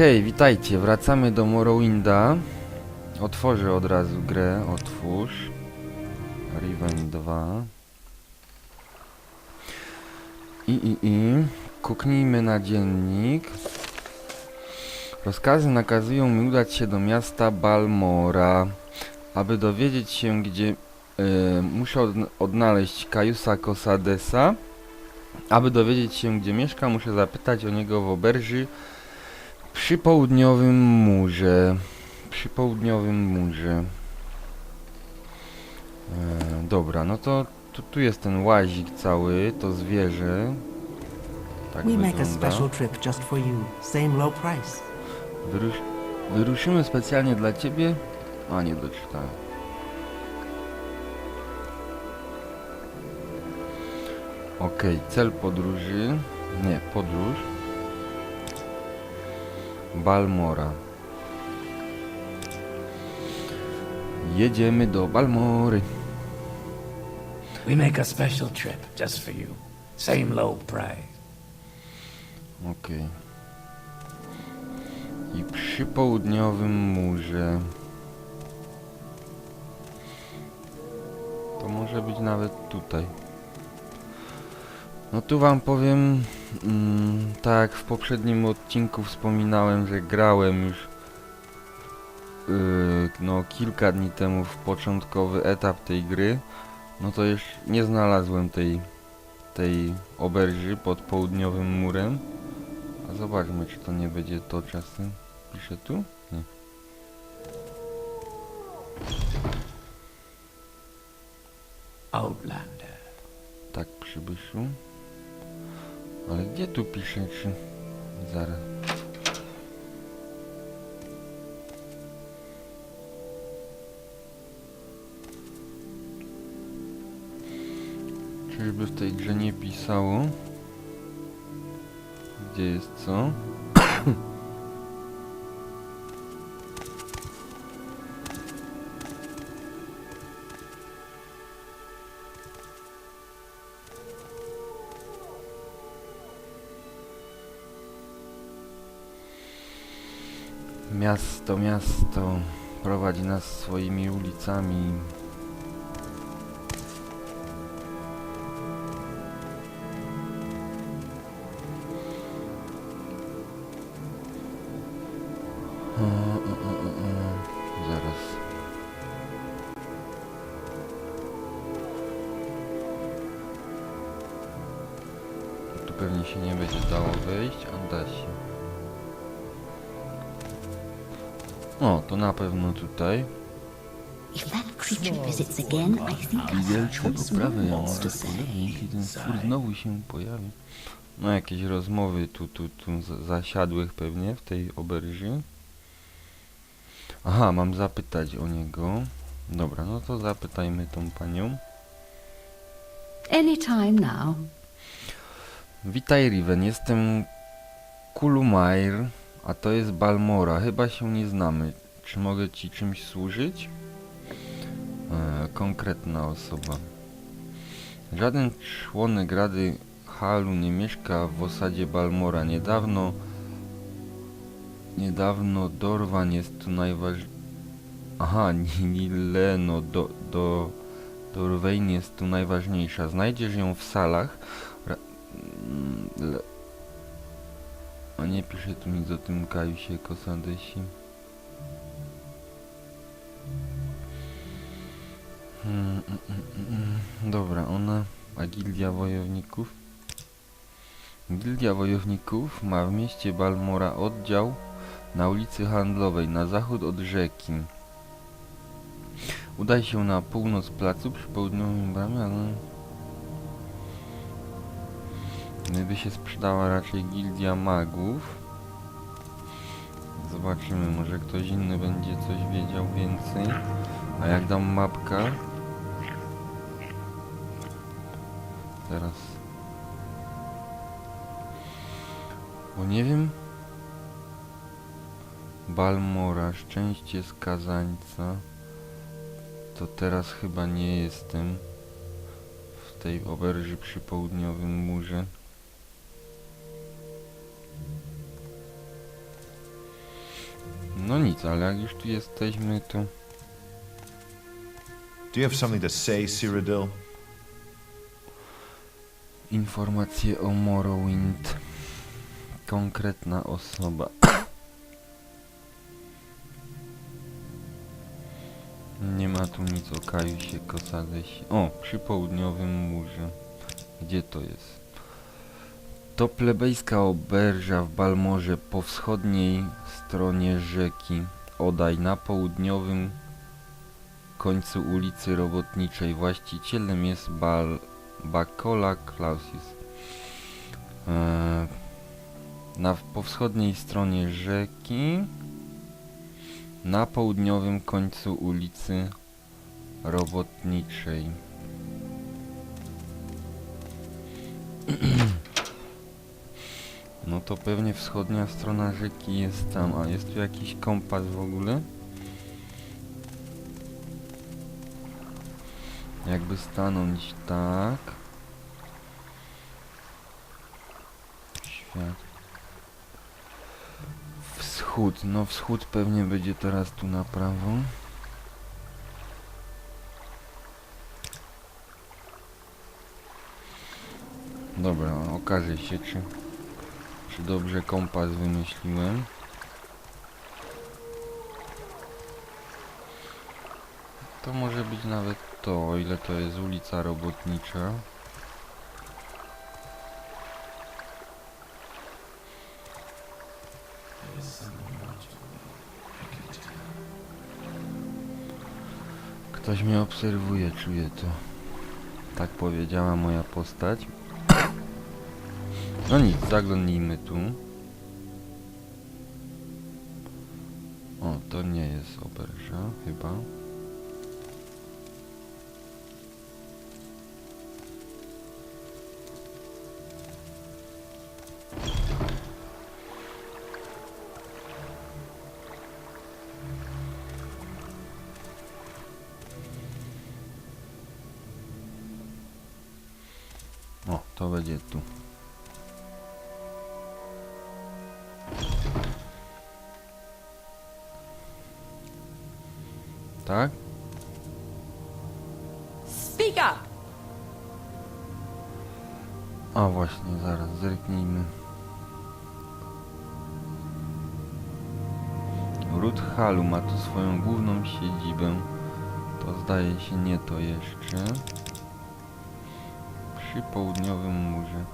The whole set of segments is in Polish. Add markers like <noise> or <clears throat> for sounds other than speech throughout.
Okej, witajcie, wracamy do Morrowinda. Otworzę od razu grę, otwórz. Riven 2. I, i, i. Kuknijmy na dziennik. Rozkazy nakazują mi udać się do miasta Balmora, aby dowiedzieć się, gdzie e, muszę odn- odnaleźć Kajusa Kosadesa. Aby dowiedzieć się, gdzie mieszka, muszę zapytać o niego w oberży przy południowym murze. Przy południowym murze. E, dobra, no to tu, tu jest ten łazik cały, to zwierzę. Tak We make a wygląda. special trip just for you. Same low price. Wyrusz... Wyruszymy specjalnie dla ciebie. A nie doczytałem. Okej, cel podróży. Nie, podróż. Balmora. Jedziemy do Balmory. We make a special trip just for you. Same low price. Okej. I przy południowym murze. To może być nawet tutaj. No tu wam powiem, mm, tak w poprzednim odcinku wspominałem, że grałem już yy, no kilka dni temu w początkowy etap tej gry. No to już nie znalazłem tej tej oberży pod południowym murem. A zobaczmy, czy to nie będzie to czasem. Piszę tu? Nie. Outlander. Tak, przybyszu. Ale gdzie tu pisze, czy... Zaraz. Czyżby w tej grze nie pisało? Gdzie jest co? Miasto, miasto prowadzi nas swoimi ulicami. O, to na pewno tutaj. If that creature visits again, I think Wielce poprawy ją to ten stwór znowu się pojawi. No jakieś rozmowy tu, tu, tu za- zasiadłych pewnie w tej oberży. Aha, mam zapytać o niego. Dobra, no to zapytajmy tą panią. Anytime now. Witaj Riven, jestem Kulumair, a to jest Balmora. Chyba się nie znamy. Czy mogę ci czymś służyć? E, konkretna osoba. Żaden członek Rady Halu nie mieszka w osadzie Balmora. Niedawno niedawno Dorwan jest tu najważniejszy. Aha, <laughs> Nileno do, do Dorwein jest tu najważniejsza. Znajdziesz ją w salach. Ra Mm. A nie pisze tu nic o tym Kajusie Kosadesi. Hmm, mm, mm, mm, mm. Dobra, ona... A Gildia Wojowników? Gildia Wojowników ma w mieście Balmora oddział na ulicy Handlowej, na zachód od rzeki. Udaj się na północ placu przy południowym bramie, ale... Gdyby się sprzedała raczej gildia magów. Zobaczymy, może ktoś inny będzie coś wiedział więcej. A jak dam mapkę? Teraz. Bo nie wiem. Balmora, szczęście skazańca. To teraz chyba nie jestem w tej oberży przy południowym murze. Nic, ale jak już tu jesteśmy, to... Do you have something to say, Cyrodiil? Informacje o Morrowind. Konkretna osoba. <coughs> Nie ma tu nic o Kajusie Kosadesie. O, przy południowym murze. Gdzie to jest? To plebejska oberża w Balmorze po wschodniej stronie rzeki Odaj na południowym końcu ulicy Robotniczej. Właścicielem jest Bal Bakola Clausius. Eee, na po wschodniej stronie rzeki na południowym końcu ulicy Robotniczej. <clears throat> No to pewnie wschodnia strona rzeki jest tam, a jest tu jakiś kompas w ogóle? Jakby stanąć tak. Świat. Wschód. No wschód pewnie będzie teraz tu na prawo. Dobra, okaże się czy, czy dobrze kompas wymyśliłem. To może być nawet to, o ile to jest ulica Robotnicza. Ktoś mnie obserwuje, czuję to. Tak powiedziała moja postać. No nic, zaglądnijmy tu. O, to nie jest oberża, chyba. O, to będzie tu. Tak? Speak up! A właśnie, zaraz zerknijmy. Ród Halu ma tu swoją główną siedzibę. To zdaje się nie to jeszcze. Przy południowym murze.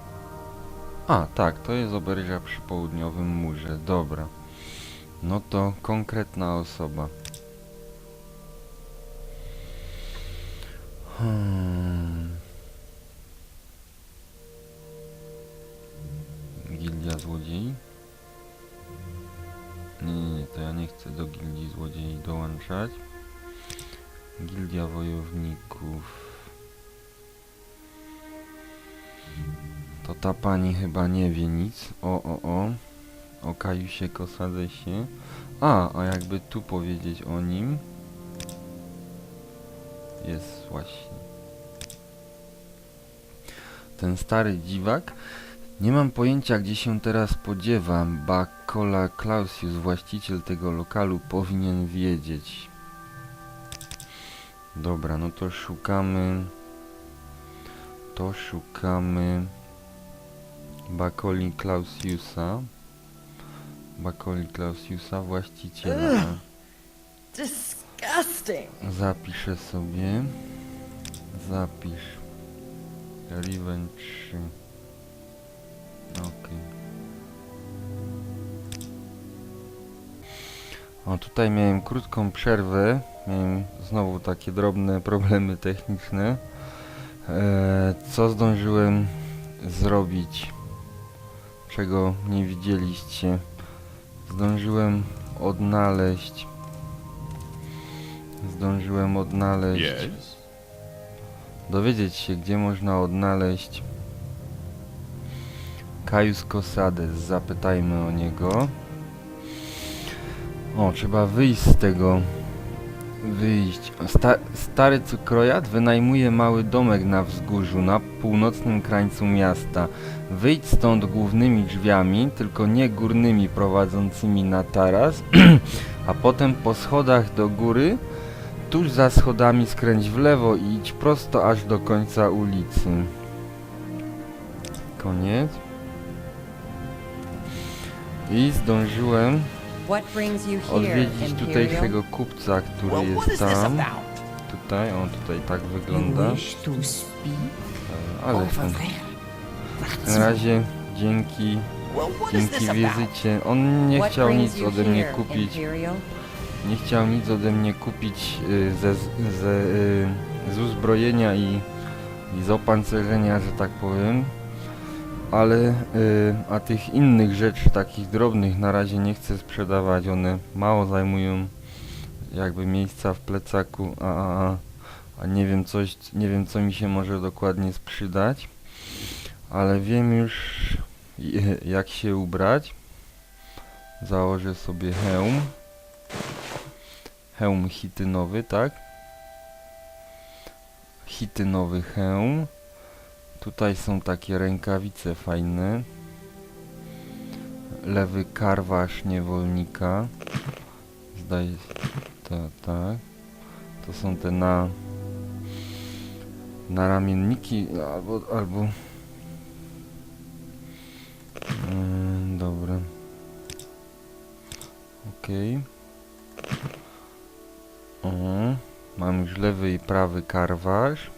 A, tak, to jest oberża przy południowym murze. Dobra. No to konkretna osoba. Hmm. Gildia złodziei? Nie, nie, nie, to ja nie chcę do gildii złodziei dołączać. Gildia wojowników. To ta pani chyba nie wie nic. O, o, o. O Kajusie Kosadesie. A, a jakby tu powiedzieć o nim. Jest właśnie. Ten stary dziwak. Nie mam pojęcia, gdzie się teraz podziewam. Bakola Clausius, właściciel tego lokalu, powinien wiedzieć. Dobra, no to szukamy... To szukamy... Bakoli Clausiusa. Bakoli Clausiusa, właściciela. Disgusting! Zapiszę sobie. Zapisz. Riven 3. Okej. O, tutaj miałem krótką przerwę. Miałem znowu takie drobne problemy techniczne. E, co zdążyłem zrobić? Czego nie widzieliście? Zdążyłem odnaleźć. Zdążyłem odnaleźć. Yes? Dowiedzieć się, gdzie można odnaleźć Kajus Kosades. Zapytajmy o niego. O, trzeba wyjść z tego wyjść. Sta stary cukrojad wynajmuje mały domek na wzgórzu, na północnym krańcu miasta. Wyjdź stąd głównymi drzwiami, tylko nie górnymi prowadzącymi na taras, <clears throat> a potem po schodach do góry. Tuż za schodami skręć w lewo i idź prosto aż do końca ulicy. Koniec. I zdążyłem odwiedzić tutaj kupca, który jest tam. Tutaj, on tutaj tak wygląda. E, Ale w każdym razie dzięki, dzięki wizycie. On nie chciał nic ode mnie kupić. Nie chciał nic ode mnie kupić y, ze, ze, y, z uzbrojenia i, i z opancerzenia, że tak powiem. Ale y, a tych innych rzeczy, takich drobnych na razie nie chcę sprzedawać. One mało zajmują jakby miejsca w plecaku, a, a, nie wiem coś, nie wiem co mi się może dokładnie sprzydać. Ale wiem już jak się ubrać. Założę sobie hełm hełm hitynowy, tak? Hitynowy hełm. Tutaj są takie rękawice fajne. Lewy karwasz niewolnika. Zdaje się, to, tak. To są te na na ramienniki albo albo mm, dobra. Okej. O, mam już lewy i prawy karwasz.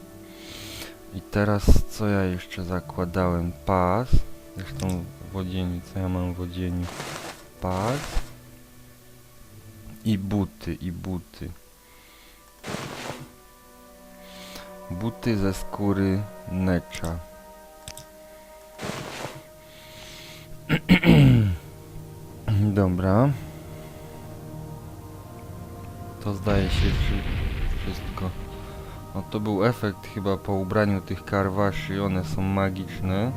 I teraz co ja jeszcze zakładałem? Pas. Zresztą w odzieniu, co ja mam w odzieniu? Pas. I buty, i buty. Buty ze skóry necza. <clears throat> Dobra. To zdaje się wszy- wszystko. No to był efekt chyba po ubraniu tych karwaszy, one są magiczne.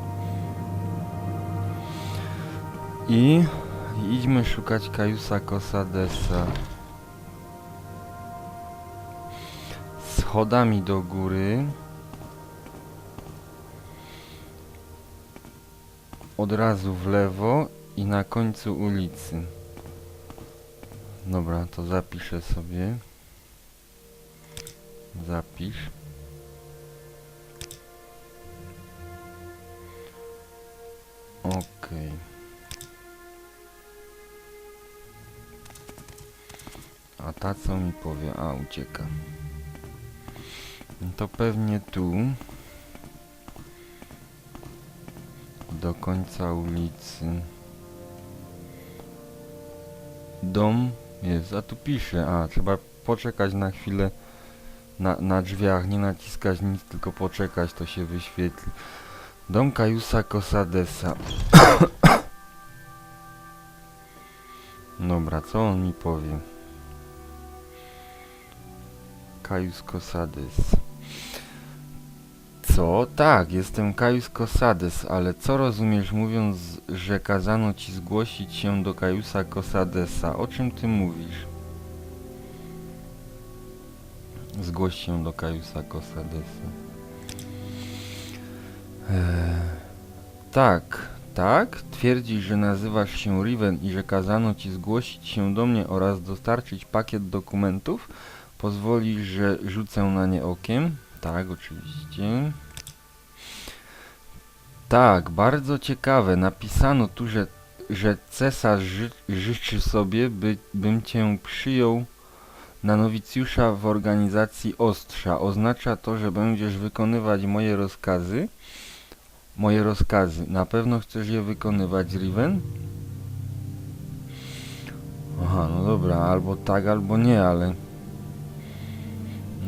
I idźmy szukać Kajusa Kosadesa. Schodami do góry. Od razu w lewo i na końcu ulicy. Dobra, to zapiszę sobie. Zapisz. Okej. A ta co mi powie? A, ucieka. To pewnie tu. Do końca ulicy. Dom jest, a tu pisze, a trzeba poczekać na chwilę na, na drzwiach, nie naciskać nic, tylko poczekać, to się wyświetli. Dom Kajusa Kosadesa. Dobra, co on mi powie? Kajus Kosades. Co? Tak, jestem Kajus Kosades, ale co rozumiesz mówiąc, że kazano ci zgłosić się do Kajusa Kosadesa? O czym ty mówisz? Zgłoś się do Kajusa Kosadesa. Eee, tak, tak. Twierdzisz, że nazywasz się Riven i że kazano ci zgłosić się do mnie oraz dostarczyć pakiet dokumentów? Pozwolisz, że rzucę na nie okiem? Tak, oczywiście. Tak, bardzo ciekawe. Napisano tu, że, że cesarz ży życzy sobie, by, bym cię przyjął na nowicjusza w organizacji Ostrza. Oznacza to, że będziesz wykonywać moje rozkazy? Moje rozkazy. Na pewno chcesz je wykonywać, Riven? Aha, no dobra, albo tak, albo nie, ale...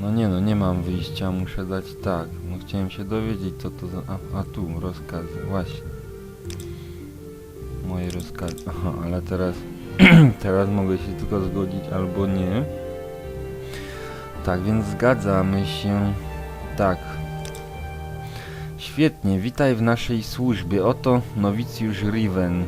No nie no, nie mam wyjścia, muszę dać tak. Chciałem się dowiedzieć co to za... A, a tu, rozkazy, właśnie. Moje rozkazy. Aha, ale teraz... <clears throat> teraz mogę się tylko zgodzić albo nie. Tak, więc zgadzamy się. Tak. Świetnie, witaj w naszej służbie. Oto nowicjusz Riven.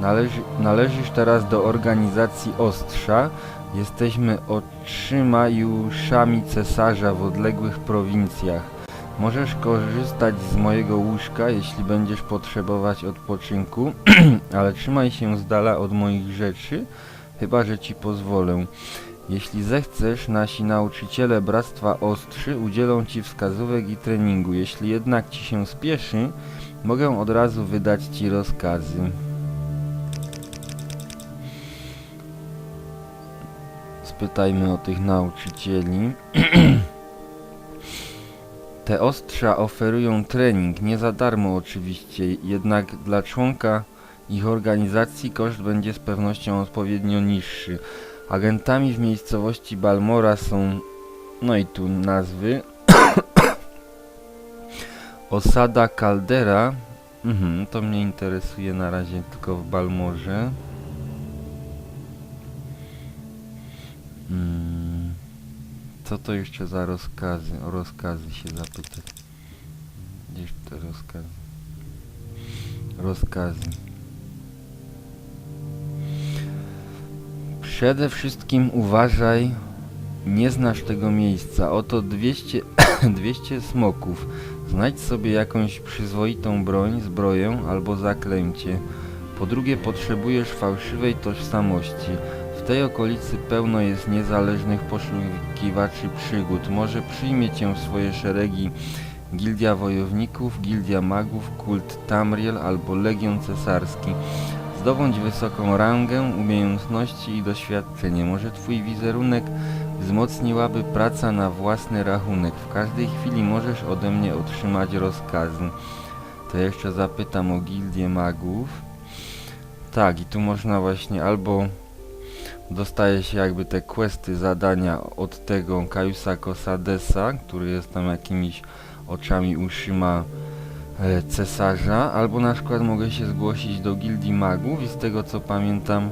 Należy, należysz teraz do organizacji Ostrza. Jesteśmy oczyma i uszami cesarza w odległych prowincjach. Możesz korzystać z mojego łóżka, jeśli będziesz potrzebować odpoczynku, <clears throat> ale trzymaj się z dala od moich rzeczy, chyba że ci pozwolę. Jeśli zechcesz, nasi nauczyciele Bractwa Ostrzy udzielą ci wskazówek i treningu. Jeśli jednak ci się spieszy, mogę od razu wydać ci rozkazy. Spytajmy o tych nauczycieli. <clears throat> Te ostrza oferują trening, nie za darmo oczywiście, jednak dla członka ich organizacji koszt będzie z pewnością odpowiednio niższy. Agentami w miejscowości Balmora są, no i tu nazwy, <coughs> Osada Caldera, mhm, to mnie interesuje na razie tylko w Balmorze. Co to jeszcze za rozkazy? O rozkazy się zapytać. Gdzież te rozkazy? Rozkazy. Przede wszystkim uważaj, nie znasz tego miejsca. Oto 200, 200 <coughs> smoków. Znajdź sobie jakąś przyzwoitą broń, zbroję albo zaklęcie. Po drugie potrzebujesz fałszywej tożsamości. W tej okolicy pełno jest niezależnych poszukiwaczy przygód. Może przyjmie cię w swoje szeregi Gildia Wojowników, Gildia Magów, Kult Tamriel albo Legion Cesarski. Zdobądź wysoką rangę, umiejętności i doświadczenie. Może twój wizerunek wzmocniłaby praca na własny rachunek. W każdej chwili możesz ode mnie otrzymać rozkazy. To jeszcze zapytam o Gildię Magów. Tak, i tu można właśnie albo dostaje się jakby te questy, zadania od tego Kajusa Kosadesa, który jest tam jakimiś oczami, uszyma e, cesarza, albo na przykład mogę się zgłosić do Gildii Magów i z tego co pamiętam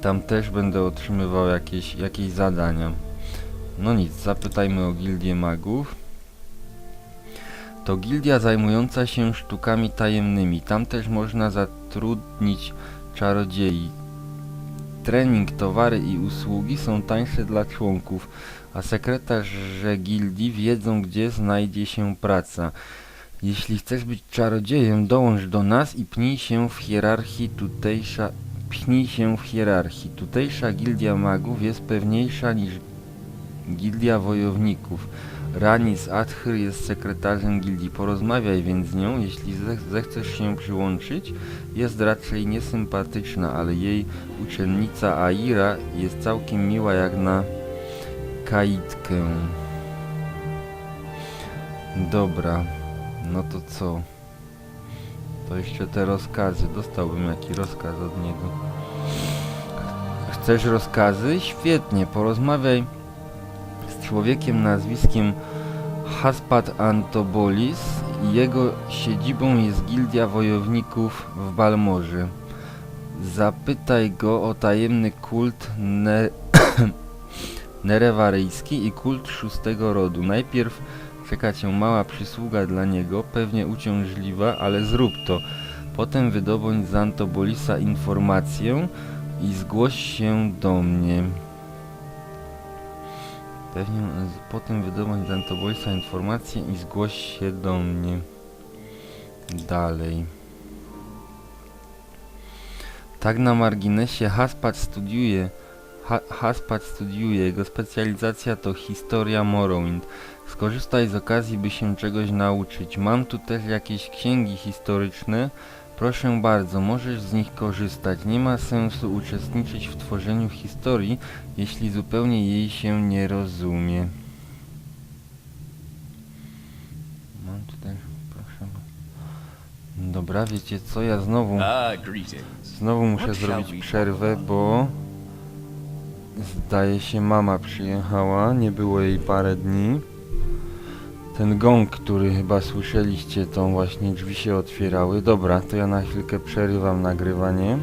tam też będę otrzymywał jakieś, jakieś zadania. No nic, zapytajmy o Gildię Magów. To gildia zajmująca się sztukami tajemnymi. Tam też można zatrudnić czarodziei. Trening, towary i usługi są tańsze dla członków, a sekretarze gildii wiedzą, gdzie znajdzie się praca. Jeśli chcesz być czarodziejem, dołącz do nas i pnij się w hierarchii tutejsza... Pchnij się w hierarchii. Tutejsza gildia magów jest pewniejsza niż gildia wojowników. Ranis Adhyr jest sekretarzem gildii. Porozmawiaj więc z nią, jeśli zech- zechcesz się przyłączyć. Jest raczej niesympatyczna, ale jej uczennica Aira jest całkiem miła jak na kaitkę. Dobra, no to co? To jeszcze te rozkazy. Dostałbym jakiś rozkaz od niego. Chcesz rozkazy? Świetnie, porozmawiaj człowiekiem nazwiskiem Haspat Antobolis i jego siedzibą jest Gildia Wojowników w Balmorze. Zapytaj go o tajemny kult ne <coughs> nerewaryjski i kult szóstego rodu. Najpierw czeka cię mała przysługa dla niego, pewnie uciążliwa, ale zrób to. Potem wydobądź z Antobolisa informację i zgłoś się do mnie. Pewnie potem wydobądź z Antobolisa informację i zgłoś się do mnie. Dalej. Tak na marginesie Haspat studiuje ha studiuje, jego specjalizacja to historia Morrowind. Skorzystaj z okazji, by się czegoś nauczyć. Mam tu też jakieś księgi historyczne. Proszę bardzo, możesz z nich korzystać. Nie ma sensu uczestniczyć w tworzeniu historii, jeśli zupełnie jej się nie rozumie. Mam tutaj, proszę. Dobra, wiecie co, ja znowu, znowu muszę zrobić przerwę, bo zdaje się mama przyjechała, nie było jej parę dni. Ten gong, który chyba słyszeliście, to właśnie drzwi się otwierały. Dobra, to ja na chwilkę przerywam nagrywanie.